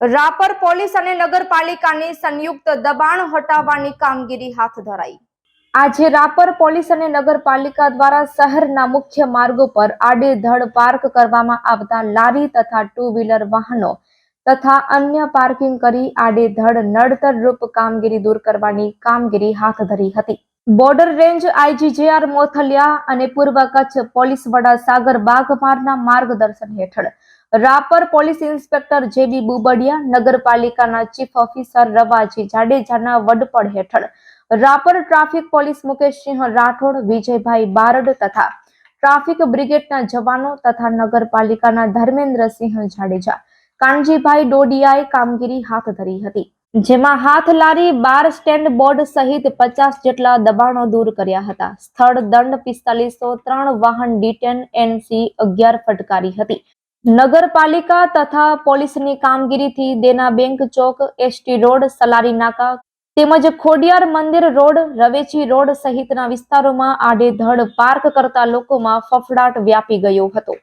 Rapar police અને નગરપાલિકાની સંયુક્ત દબાણ હટાવવાની કામગીરી હાથ ધરાઈ. આજે રાપર પોલીસ અને નગરપાલિકા દ્વારા શહેરના મુખ્ય માર્ગો પર આડેધડ પાર્ક કરવામાં આવતા લારી તથા ટુ વ્હીલર વાહનો તથા અન્ય પાર્કિંગ કરી આડેધડ નડતર રૂપ કામગીરી દૂર કરવાની કામગીરી હાથ ધરી હતી. બોર્ડર રેન્જ આઈજીજેઆર મોથલિયા અને પૂર્વ કચ્છ પોલીસ વડા સાગર બાઘમારના માર્ગદર્શન હેઠળ Rapar police inspector J B Bubadiya, નગરપાલિકાના ચીફ ઓફિસર રવાજી જાડેજાના વડપણ હેઠળ રાપર ટ્રાફિક પોલીસ મુકેશસિંહ રાઠોડ, વિજયભાઈ બારડ તથા ટ્રાફિક બ્રિગેડના જવાનો તથા નગરપાલિકાના ધર્મેન્દ્રસિંહ જાડેજા કાનજીભાઈ ડોડિયાએ કામગીરી હાથ ધરી હતી, જેમાં હાથ લારી બાર સ્ટેન્ડ બોર્ડ સહિત પચાસ જેટલા દબાણો દૂર કર્યા હતા. સ્થળ દંડ પિસ્તાલીસો ત્રણ વાહન ડિટેન એનસી અગિયાર ફટકારી હતી. નગરપાલિકા તથા પોલીસની કામગીરીથી દેના બેંક ચોક, એસટી રોડ, સલારી નાકા તેમજ ખોડિયાર મંદિર રોડ, રવેચી રોડ સહિતના વિસ્તારોમાં આડેધડ પાર્ક કરતા લોકોમાં ફફડાટ વ્યાપી ગયો હતો.